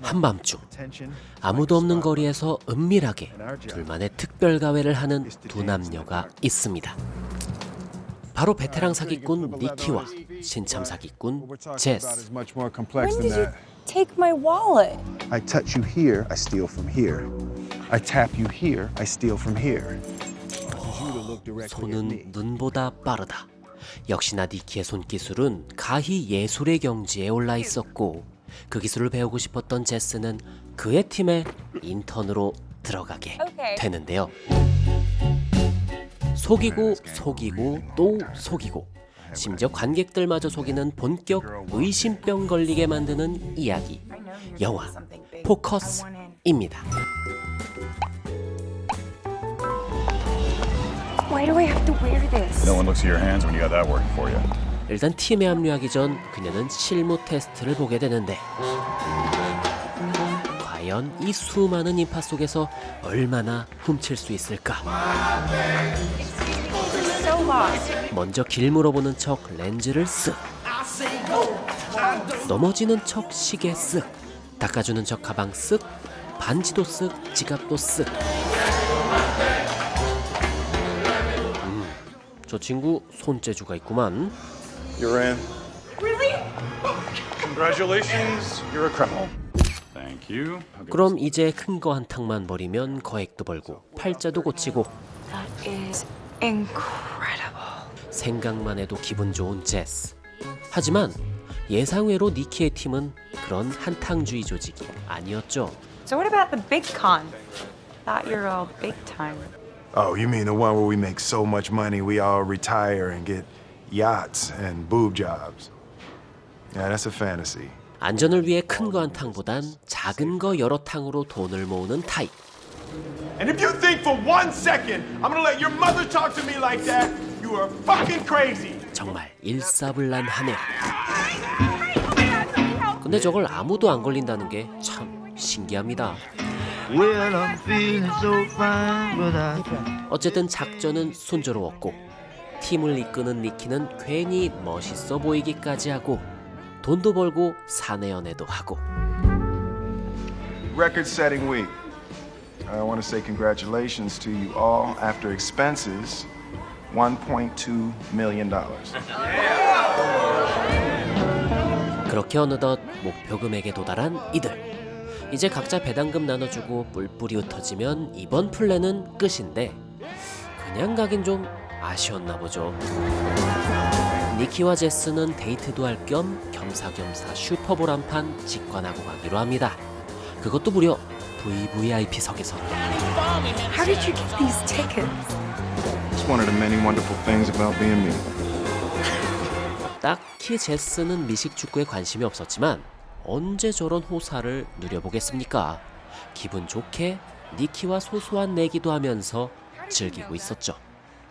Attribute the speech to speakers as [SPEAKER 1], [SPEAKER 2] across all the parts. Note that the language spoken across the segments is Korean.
[SPEAKER 1] 한밤중 아무도 없는 거리에서 은밀하게 둘만의 특별 가회를 하는 두 남녀가 있습니다. 바로 베테랑 사기꾼 니키와 신참 사기꾼 제스.
[SPEAKER 2] It's much more complex
[SPEAKER 3] When
[SPEAKER 2] than
[SPEAKER 3] did you
[SPEAKER 2] that.
[SPEAKER 3] take my wallet?
[SPEAKER 2] I touch you here, I steal from here. I tap you here, I steal from here.
[SPEAKER 1] 손은 눈보다 빠르다. 역시나 니키의 손기술은 가히 예술의 경지에 올라 있었고 그 기술을 배우고 싶었던 제스는 그의 팀에 인턴으로 들어가게. 되는데요. 속이고 속이고 또 속이고 심지어 관객들마저 속이는 본격 의심병 걸리게 만드는 이야기 영화 포커스입니다.
[SPEAKER 3] Why do I have to wear this?
[SPEAKER 4] No one looks at your hands when you got that working for you.
[SPEAKER 1] 일단 팀에 합류하기 전 그녀는 실무 테스트를 보게 되는데 과연 이 수많은 인파 속에서 얼마나 훔칠 수 있을까? 먼저 길 물어보는 척 렌즈를 쓱 넘어지는 척 시계 쓱 닦아주는 척 가방 쓱 반지도 쓱 지갑도 쓱 음, 저 친구 손재주가 있구만
[SPEAKER 4] You're in. Really? Congratulations, you're a criminal. Thank you.
[SPEAKER 1] 그럼 이제 큰 거 한 탕만 버리면 거액도 벌고 팔자도 고치고
[SPEAKER 3] That is incredible.
[SPEAKER 1] 생각만 해도 기분 좋은 제스. 하지만 예상외로 니키의 팀은 그런 한탕주의 조직이 아니었죠.
[SPEAKER 3] So what about the big con? Thought you're all big time.
[SPEAKER 2] Oh, you mean the one where we make so much money we all retire and get yachts and boob jobs? Yeah, that's a fantasy.
[SPEAKER 1] 안전을 위해 큰 거 한 탕보단 작은 거 여러 탕으로 돈을 모으는 타입.
[SPEAKER 5] And if you think for one second I'm gonna let your mother talk to me like that, you are fucking crazy.
[SPEAKER 1] 정말 일사불란하네요. 근데 저걸 아무도 안 걸린다는 게 참 신기합니다.
[SPEAKER 6] Well, I'm feeling so fine, but I
[SPEAKER 1] 어쨌든 작전은 순조로웠고 팀을 이끄는 니키는 괜히 멋있어 보이기까지 하고 돈도 벌고 사내 연애도 하고
[SPEAKER 2] Record setting week. I want to say congratulations to you all after expenses. $1.2 million.
[SPEAKER 1] 그렇게 어느덧 목표 금액에 도달한 이들 이제 각자 배당금 나눠주고 뿔뿔이 흩어지면 이번 플랜은 끝인데 그냥 가긴 좀 아쉬웠나 보죠 니키와 제스는 데이트도 할 겸 겸사겸사 슈퍼볼 한 판 직관하고 가기로 합니다 그것도 무려 VVIP석에서
[SPEAKER 3] How did you get these tickets?
[SPEAKER 2] It's one of the many wonderful things about being me.
[SPEAKER 1] 딱히 제스는 미식 축구에 관심이 없었지만 언제 저런 호사를 누려보겠습니까? 기분 좋게 니키와 소소한 내기도 하면서 즐기고 있었죠.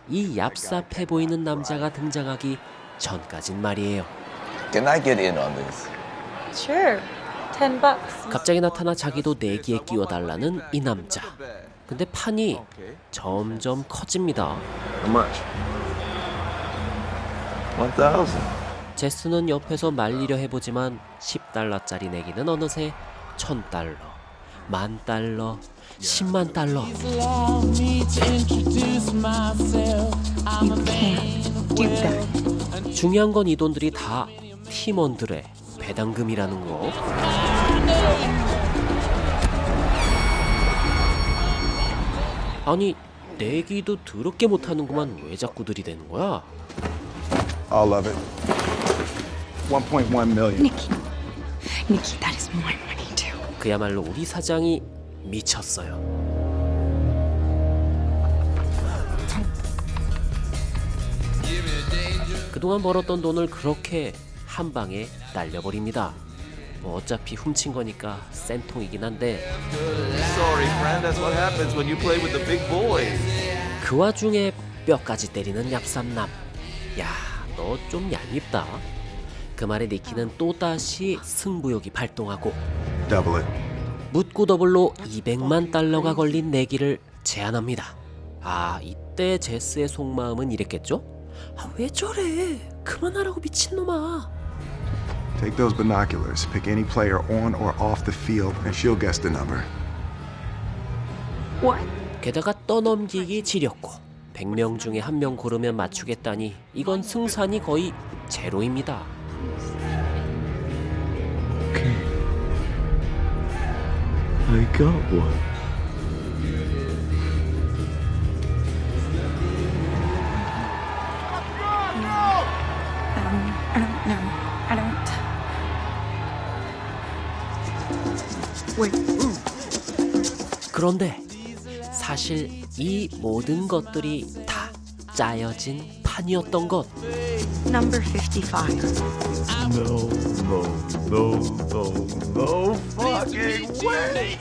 [SPEAKER 1] 이 얍삽해 보이는 남자가 등장하기 전까진 말이에요.
[SPEAKER 7] Can I get in on this?
[SPEAKER 3] Sure. Ten bucks.
[SPEAKER 1] 갑자기 나타나 자기도 내기에 끼워달라는 이 남자. 근데 판이 점점 커집니다.
[SPEAKER 7] How much? One thousand.
[SPEAKER 1] 제스는 옆에서 말리려 해보지만 10달러짜리 내기는 어느새 1000달러, 만 달러, 10만 달러.
[SPEAKER 3] You can't do that.
[SPEAKER 1] 중요한 건 이 돈들이 다 팀원들의 배당금이라는 거. 아니 내기도 더럽게 못하는구만 왜 자꾸 들이대는 거야?
[SPEAKER 2] All of it. 1.1 million.
[SPEAKER 3] Nikki. Nikki, that is my money too.
[SPEAKER 1] 그야말로 우리 사장이 미쳤어요. 그동안 벌었던 돈을 그렇게 한 방에 날려버립니다. 뭐 어차피 훔친 거니까 쌤통이긴 한데
[SPEAKER 7] Sorry, friend. That's what happens when you play with the big boys.
[SPEAKER 1] 그 와중에 뼈까지 때리는 얍삼남. 야, 너 좀 얄밉다. 그 말에 니키는 또다시 승부욕이 발동하고. 묻고 더블로 200만 달러가 걸린 내기를 제안합니다. 아, 이때 제스의 속마음은 이랬겠죠? 아, 왜 저래? 그만하라고 미친놈아.
[SPEAKER 2] Take those binoculars, pick any player on or off the field, and she'll guess the number.
[SPEAKER 3] What?
[SPEAKER 1] 게다가 떠넘기기 지렸고 100명 중에 한 명 고르면 맞추겠다니 이건 승산이 거의 제로입니다.
[SPEAKER 6] I got one.
[SPEAKER 1] 그런데 사실 이 모든 것들이 다 짜여진 판이었던 것.
[SPEAKER 3] Number 55.
[SPEAKER 6] No, no, no, no, no fucking way.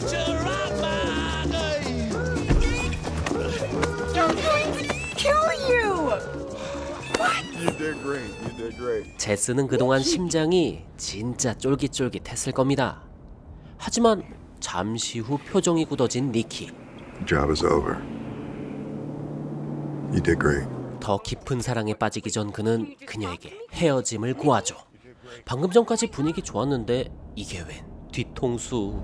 [SPEAKER 3] Kill you!
[SPEAKER 2] You did great. You did great.
[SPEAKER 1] 제스는 그동안 심장이 진짜 쫄깃쫄깃했을 겁니다. 하지만 잠시 후 표정이 굳어진 니키.
[SPEAKER 2] Job is over. You did great.
[SPEAKER 1] 더 깊은 사랑에 빠지기 전 그는 그녀에게 헤어짐을 구하죠. 방금 전까지 분위기 좋았는데 이게 웬 뒤통수.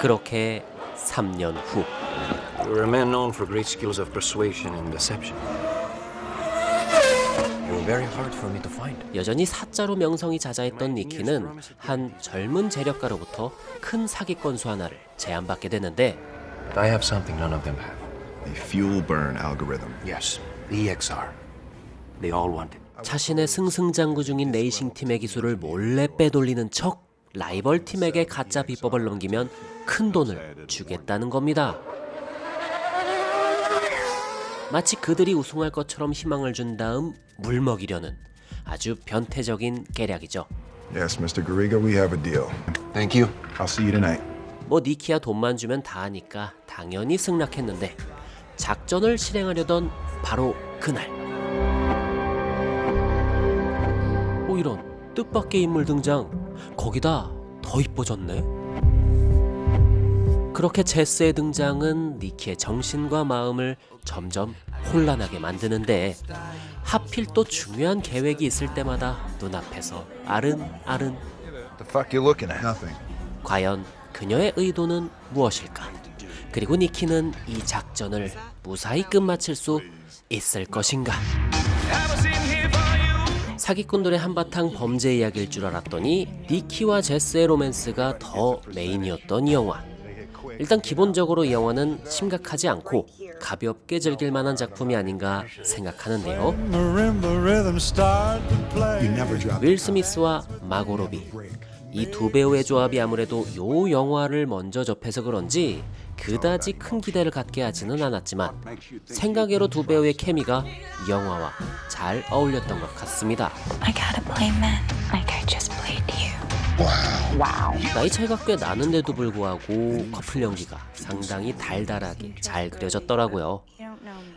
[SPEAKER 1] 그렇게 3년 후
[SPEAKER 8] You were a man known for great skills of persuasion and deception.
[SPEAKER 1] 여전히 사자로 명성이 자자했던 니키는 한 젊은 재력가로부터 큰 사기 건 수 하나를 제안받게 되는데
[SPEAKER 8] I have something none of them have.
[SPEAKER 2] A fuel burn algorithm.
[SPEAKER 8] Yes, the EXR. They all want it.
[SPEAKER 1] 자신의 승승장구 중인 레이싱 팀의 기술을 몰래 빼돌리는 척 라이벌 팀에게 가짜 비법을 넘기면 큰 돈을 주겠다는 겁니다. 마치 그들이 우승할 것처럼 희망을 준 다음 물 먹이려는 아주 변태적인 계략이죠.
[SPEAKER 2] Yes, Mr. Garriga, we have a deal.
[SPEAKER 8] Thank you.
[SPEAKER 2] I'll see you tonight.
[SPEAKER 1] 뭐 니키야 돈만 주면 다 하니까 당연히 승낙했는데 작전을 실행하려던 바로 그날 오 이런 뜻밖의 인물 등장 거기다 더 이뻐졌네 그렇게 제스의 등장은 니키의 정신과 마음을 점점 혼란하게 만드는데 하필 또 중요한 계획이 있을 때마다 눈앞에서 아른아른
[SPEAKER 2] The fuck you looking at? Nothing.
[SPEAKER 1] 과연 그녀의 의도는 무엇일까? 그리고 니키는 이 작전을 무사히 끝마칠 수 있을 것인가? 사기꾼들의 한바탕 범죄 이야기일 줄 알았더니 니키와 제스의 로맨스가 더 메인이었던 이 영화. 일단 기본적으로 이 영화는 심각하지 않고 가볍게 즐길 만한 작품이 아닌가 생각하는데요. 윌 스미스와 마고 로비 이 두 배우의 조합이 아무래도 요 영화를 먼저 접해서 그런지 그다지 큰 기대를 갖게 하지는 않았지만 생각외로 두 배우의 케미가 이 영화와 잘 어울렸던 것 같습니다.
[SPEAKER 9] I gotta play men like I just played you.
[SPEAKER 1] 나이 차이가 꽤 나는데도 불구하고 커플 연기가 상당히 달달하게 잘 그려졌더라고요.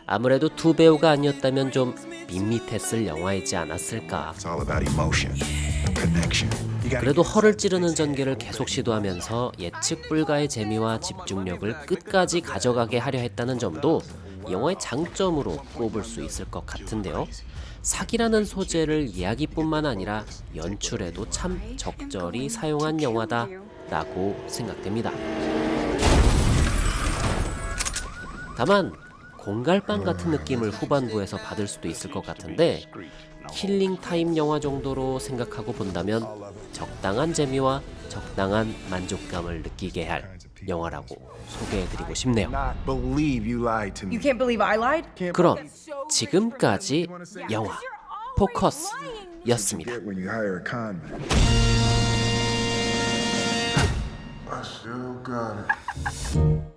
[SPEAKER 1] 아무래도 두 배우가 아니었다면 좀 밋밋했을 영화이지 않았을까. 그래도 허를 찌르는 전개를 계속 시도하면서 예측 불가의 재미와 집중력을 끝까지 가져가게 하려 했다는 점도 영화의 장점으로 꼽을 수 있을 것 같은데요. 사기라는 소재를 이야기뿐만 아니라 연출에도 참 적절히 사용한 영화다 라고 생각됩니다. 다만 공갈빵 같은 느낌을 후반부에서 받을 수도 있을 것 같은데 킬링 타임 영화 정도로 생각하고 본다면 적당한 재미와 적당한 만족감을 느끼게 할 영화라고 소개해드리고 싶네요.
[SPEAKER 3] you can't believe I lied?
[SPEAKER 1] 그럼 지금까지 영화 포커스였습니다.
[SPEAKER 2] Get when you hire a con man. I still got it.